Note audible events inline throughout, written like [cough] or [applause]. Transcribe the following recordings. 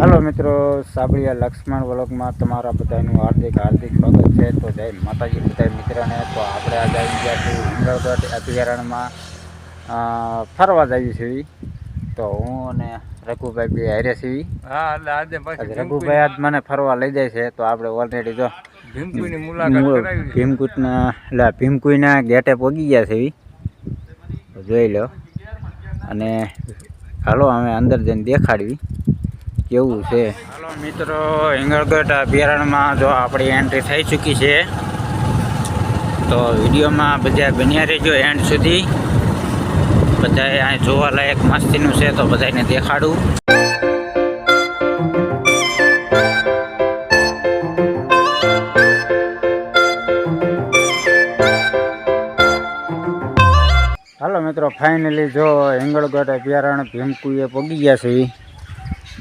હાલો મિત્રો સાબળિયા લક્ષ્મણ વ્લોગમાં તમારા બધાનું હાર્દિક હાર્દિક સ્વાગત છે. તો જય માતાજી બધા મિત્રને. તો આપણે આજે આવી ગયા છીએ હિંગળગઢ અભયારણ્યમાં. ફરવા જઈએ છીએ. તો હું અને રઘુભાઈ બે હારે છીએ. રઘુભાઈ આજ મને ફરવા લઈ જાય છે. તો આપણે ઓલરેડી જો. ભીમકૂટના એટલે ભીમકુઈના ગેટે પહોંચી ગયા છે. જોઈ લો. અને હાલો અમે અંદર જઈને દેખાડવી. કેવું છે. હાલો મિત્રો, હિંગળગઢ અભયારણ્યમાં જો આપણી એન્ટ્રી થઈ ચૂકી છે, તો વિડીયોમાં બધા બન્યા રહેજો એન્ડ સુધી. બધાએ અહીં જોવાલાયક મસ્તીનું છે, તો બધાને દેખાડું. મિત્રો ફાઇનલી જો હિંગળગઢ અભયારણ્ય ભીમકુએ પગી ગયા છે.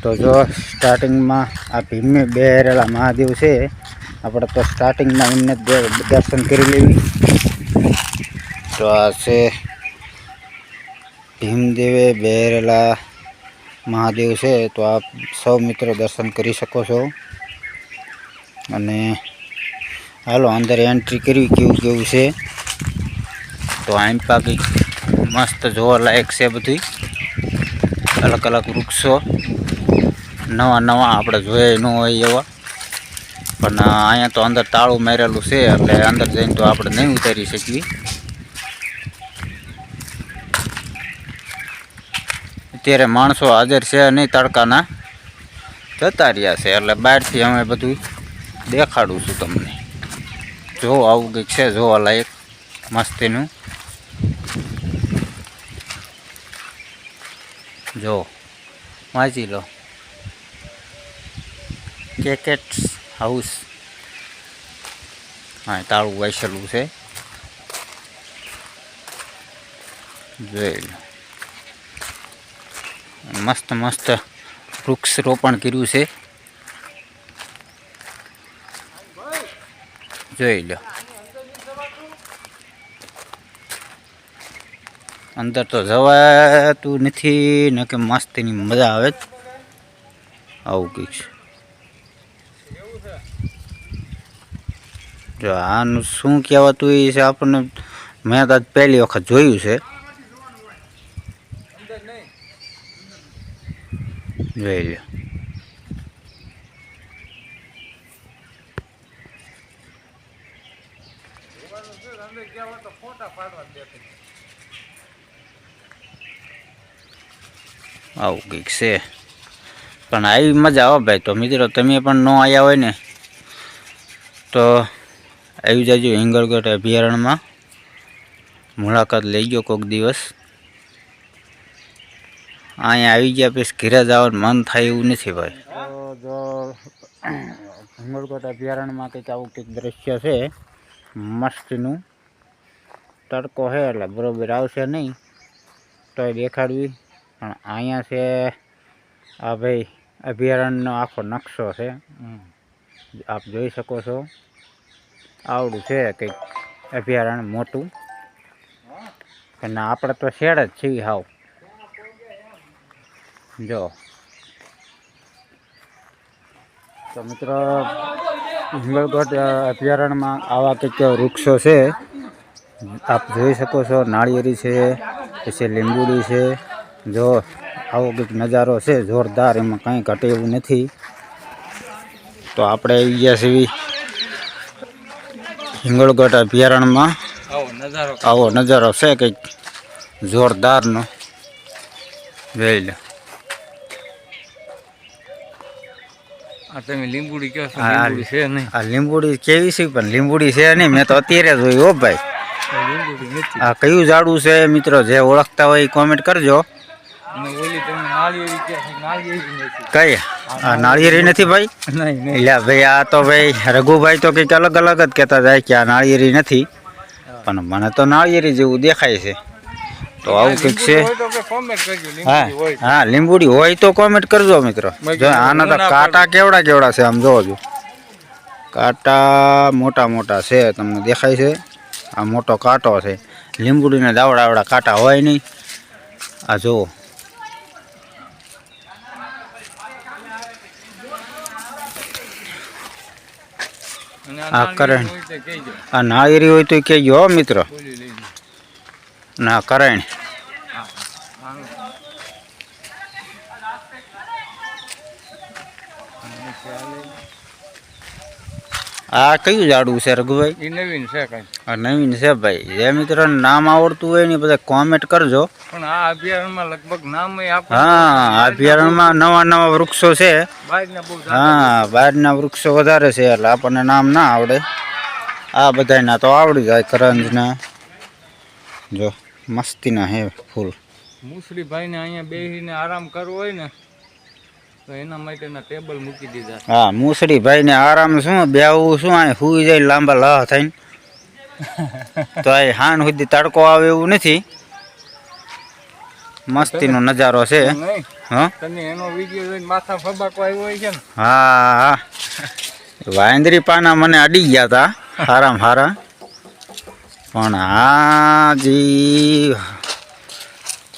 તો જો સ્ટાર્ટિંગમાં આ ભીમે બેરેલા મહાદેવ છે, આપણે તો સ્ટાર્ટિંગમાં એમને દર્શન કરી લેવી. તો આ છે ભીમદેવે બેરેલા મહાદેવ છે, તો આપ સૌ મિત્રો દર્શન કરી શકો છો. અને હાલો, અંદર એન્ટ્રી કરવી કેવું કેવું છે. તો આમ પાકી મસ્ત જોવાલાયક છે બધું અલગ અલગ વૃક્ષો. નવા નવા આપણે જોઈએ ન હોય એવા. પણ અહીંયા તો અંદર તાળું મારેલું છે, એટલે અંદર જઈને તો આપણે નહીં ઉતારી શકીએ. અત્યારે માણસો હાજર છે નહીં તડકાના. જતા રહ્યા છે, એટલે બહારથી અમે બધું દેખાડું છું તમને. જો આવું કંઈક છે જોવાલાયક મસ્તીનું. જો, વાંચી લો. કેકેટ હાઉસ હા, તાળું વાંચેલું છે. જોઈ લો. મસ્ત મસ્ત વૃક્ષ રોપણ કર્યું છે. જોઈ લો. અંદર તો જવાતું નથી, ને કે મસ્તીની મજા આવે આવું કંઈક જો આનું શું કહેવાતું એ છે આપણને મેં તો પહેલી વખત જોયું છે. જોઈ લો. આવું કંઈક છે. પણ આવી મજા આવે ભાઈ. તો મિત્રો, તમે પણ ન આવ્યા હોય ને, તો આવી જાજો હિંગળગઢ અભયારણ્યમાં. મુલાકાત લઈ ગયો કોઈક દિવસ. અહીંયા આવી ગયા પછી ઘેરા જવાનું મન થાય એવું નથી ભાઈ. જો હિંગળગઢ અભયારણ્યમાં કંઈક આવું કંઈક દ્રશ્ય છે, મસ્તનું. તડકો છે એટલે બરોબર આવશે નહીં, તોય દેખાડવી. પણ અહીંયા છે, આ ભાઈ અભયારણ્યનો આખો નકશો છે. આપ જોઈ શકો છો. આવડું છે કંઈક અભયારણ્ય મોટું. અને આપણે તો શેડ જ છીએ હાવ. જો. તો મિત્રો હિંગળગઢ અભયારણ્યમાં આવા કંઈક વૃક્ષો છે. આપ જોઈ શકો છો, નાળિયેરી છે, પછી લીંબુડી છે. જો, આવો કંઈક નજારો છે, જોરદાર, એમાં કાંઈ ઘટે એવું નથી. તો આપણે આવી ગયા હિંગળગઢ અભયારણ્યમાં આવો નજારો છે કંઈક જોરદારનો. વેલ આ લીંબુડી કેવી છે પણ લીંબુડી છે નહીં મેં તો અત્યારે જોઈ હો ભાઈ. આ આ કયું ઝાડું છે મિત્રો જે ઓળખતા હોય કોમેન્ટ કરજો. કઈ? આ નાળિયેરી નથી ભાઈ? એટલે ભાઈ આ તો ભાઈ રઘુભાઈ તો કંઈક અલગ અલગ જ કહેતા જાય કે આ નાળિયેરી નથી. પણ મને તો નાળિયેરી જેવું દેખાય છે. તો આવું કંઈક છે? હા લીંબુડી હોય તો. હા લીંબુડી હોય તો કોમેન્ટ કરજો મિત્રો. જો આના તો કાંટા કેવડા કેવડા છે આમ જોવો જો કાંટા મોટા મોટા છે તમને દેખાય છે. આ મોટો કાંટો છે. લીંબુડીના દાવડા આવડા કાંટા હોય નહીં. આ જુઓ. આ કરણ. આ નાયરી હોય તો કહેજો હો મિત્રો. ના ચાલે. આ કયું ઝાડું છે રઘુભાઈ? નવીન છે કાંઈ. નવીન છે ભાઈ. જે મિત્રોને નામ આવડતું હોય ને બધા કોમેન્ટ કરજો. પણ આ અભયારણ્યમાં લગભગ નામ હા અભયારણ્યમાં નવા નવા વૃક્ષો છે. હા બહારના વૃક્ષો વધારે છે એટલે આપણને નામ ના આવડે. આ બધાના તો આવડી જાય કરંજના જો મસ્તીના હે ફૂલ. મુસળી ભાઈને અહીંયા બેસીને આરામ કરવો હોય ને તો એના માટેના ટેબલ મૂકી દીધા હા મૂસડી ભાઈને આરામ શું બેહવું શું આ સુઈ જાય લાંબા લાહ થઈને. [laughs] તો આ હાણ સુધી તડકો આવે એવું નથી. મસ્તીનો નજારો છે. હા? હા હા. [laughs] વાંદરી પાના મને અડી ગયા હતા હારામ હારા. પણ હાજી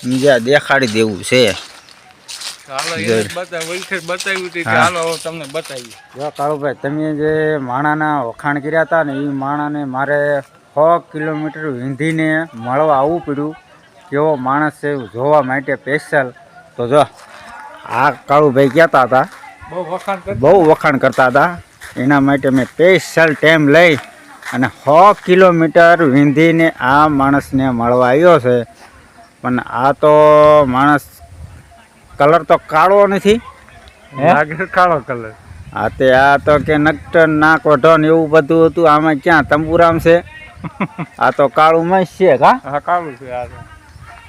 બીજા દેખાડી દેવું છે. કાળુભાઈ તમે જે માણાના વખાણ કર્યા હતા ને એ માણાને મારે સો કિલોમીટર વીંધીને મળવા આવવું પડ્યું. કેવો માણસ છે એવું જોવા માટે સ્પેશિયલ તો જો આ કાળુભાઈ કહેતા હતા. બહુ વખાણ કરતા બહુ વખાણ કરતા હતા. એના માટે મેં સ્પેશિયલ ટાઈમ લઈ અને સો કિલોમીટર વીંધીને આ માણસને મળવા આવ્યો છે. પણ આ તો માણસ કલર તો કાળો નથી? લાગે કાળો કલર. હા તે આ તો કે નકટન નાક વઢો ને એવું બધું હતું. આમાં ક્યાં તંબુરામ છે? [laughs] આ તો કાળું મસ છે કા હા કાળું છે આ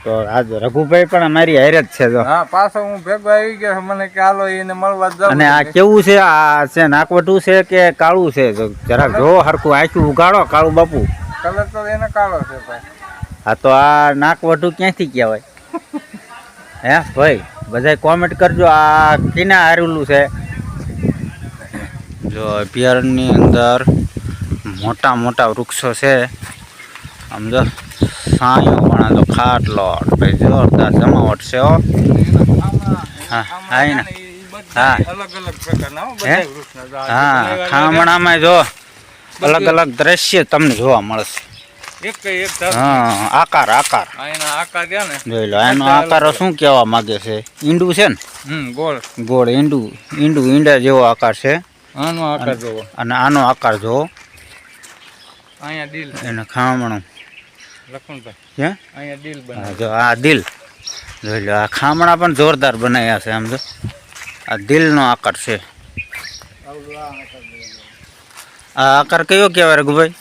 તો. આજ રઘુભાઈ પણ અમારી હેરત છે જો. હા પાછો હું ભેગો આવી ગયો. મને કે હાલો એને મળવા જાવ અને આ કેવું છે? આ છે નાકવટું છે કે કાળું છે? જો જરાક જો હરખું આખું ઉગાડો કાળું બાપુ. કલર તો એને કાળો છે ભાઈ. આ તો આ નાકવટું ક્યાંથી કહેવાય? [laughs] હે ભાઈ? બધા કોમેન્ટ કરજો આ કિના હારેલું છે? જો અભયારણ્યની અંદર મોટા મોટા વૃક્ષો છે. આમ જો સાયો પણ તો ખાટલો ભાઈ જોરદાર જમાવટ છે હો. હા, હા, હા. હો, ખામણામાં જો અલગ અલગ દ્રશ્ય તમને જોવા મળશે. હા આકાર આકાર. આ એના આકાર રહ્યા ને. જોઈ લો એનો આકાર શું કહેવા માંગે છે? ઈંડું છે ને? હમ ગોળ. ગોળ ઈંડું ઈંડું ઈંડા જેવો આકાર છે. આનો આકાર જોવો. અને આનો આકાર જો અહીંયા દિલ એને ખામણું. લખનભાઈ હે? અહીંયા દિલ હા, બને જો આ દિલ જોઈ લો આ ખામણા પણ જોરદાર બનાવ્યા છે આમ જો. આ દિલનો આકાર છે. આ આકાર કયો કહેવાય રઘુભાઈ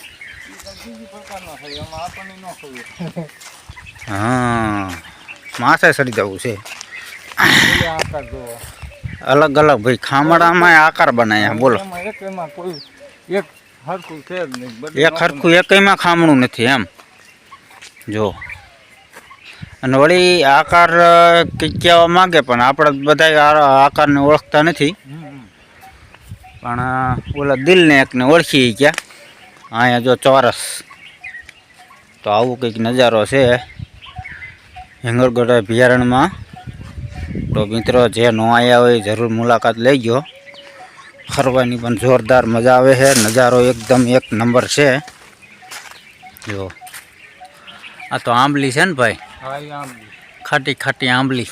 પ્રકારનો થાય એમાં આપણને ન ખબર હા માથે સડી જવું છે. અલગ અલગ ભાઈ ખામડામાં આકાર બનાવ્યા બોલો. એક હરખું એકમાં ખામણું નથી એમ. જો. અને વળી આકાર કહેવા માંગે પણ આપણે બધા આકારને ઓળખતા નથી. પણ ઓલા દિલને એકને ઓળખી ગયા અહીંયા જો ચોરસ. તો આવું કંઈક નજારો છે હેંગરગઢ અભયારણ્યમાં તો મિત્રો જે ન આવ્યા હોય જરૂર મુલાકાત લઈ ગયો ફરવાની પણ જોરદાર મજા આવે છે. નજારો એકદમ એક નંબર છે. જો. આ તો આંબલી છે ને ભાઈ? ખાટી ખાટી આંબલી.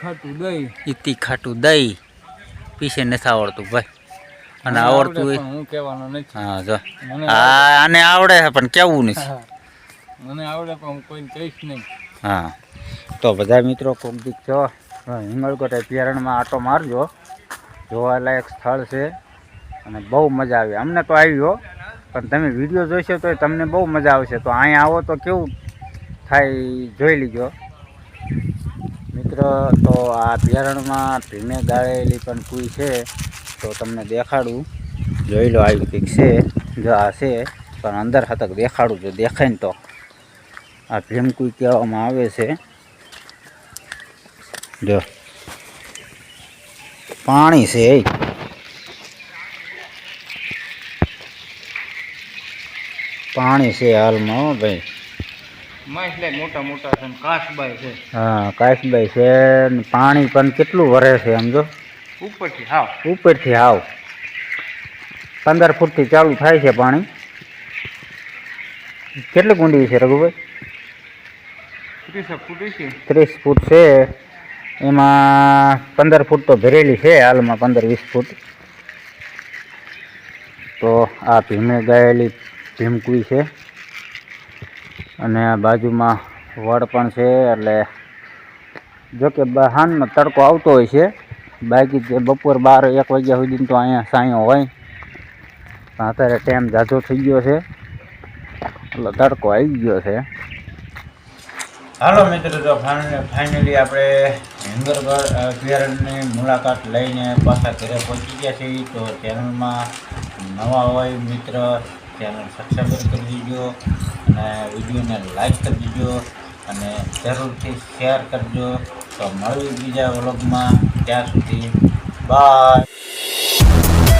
ખાટું દહીં. ઈતી ખાટું દહીં. પીસે નથી આવડતું ભાઈ. અને આવડતું હોય હું કહેવાનો નથી. હા જો. આને આવડે છે પણ કેવું નથી. મને આવડે પણ હું કોઈને કહીશ નહીં. હા. તો બધા મિત્રો કોક દીક છો? હિંગળકોટ અભયારણ્યમાં આટો મારજો. જોવાલાયક સ્થળ છે અને બહુ મજા આવી. અમને તો આવ્યો પણ તમે વીડિયો જોઈશો તો તમને બહુ મજા આવશે. તો અહીંયા આવો તો કેવું થાય જોઈ લીજો. મિત્રો, તો આ અભયારણ્યમાં ભીમે ગાળેલી પણ કુઈ છે. તો તમને દેખાડું. જોઈ લો, આવી કંઈક છે. જો આ છે, પણ અંદર હતક દેખાડું જો દેખાય ને તો. આ ભીમકુઈ કહેવામાં આવે છે. જો. પાણી છે એ. પાણી છે હાલમાં હો ભાઈ. માછલા મોટા મોટા છે ને કાચબાઈ છે. હા કાશભાઈ છે ને પાણી પણ કેટલું વરે છે આમ જો. ઉપરથી હાવ. ઉપરથી આવ પંદર ફૂટથી ચાલુ થાય છે પાણી. કેટલી કુંડી છે રઘુભાઈ? ત્રીસ ફૂટી છે. એમાં પંદર ફૂટ તો ભરેલી છે, હાલમાં પંદર વીસ ફૂટ. તો આ ભીમે ગાયેલી ભીમકુઈ છે. અને આ બાજુમાં વડ પણ છે, એટલે જો કે તડકો આવતો હોય છે. બાકી બપોર બાર એક વાગ્યા સુધી તો અહીંયા સાંયો હોય. અત્યારે ટાઈમ ઝાઝો થઈ ગયો છે. એટલે તડકો આવી ગયો છે. હાલો મિત્રો, તો ફાઇનલી આપણે હિંગરગઢ અભયારણ્યની મુલાકાત લઈને પાછા ઘરે પહોંચી ગયા છીએ. તો ચેનલમાં નવા હોય મિત્ર, ચેનલ સબસ્ક્રાઈબ કરી દીજો અને વિડીયોને લાઈક કરી દીજો અને જરૂરથી શેર કરજો. તો મળવી બીજા વ્લોગમાં ત્યાં સુધી બાય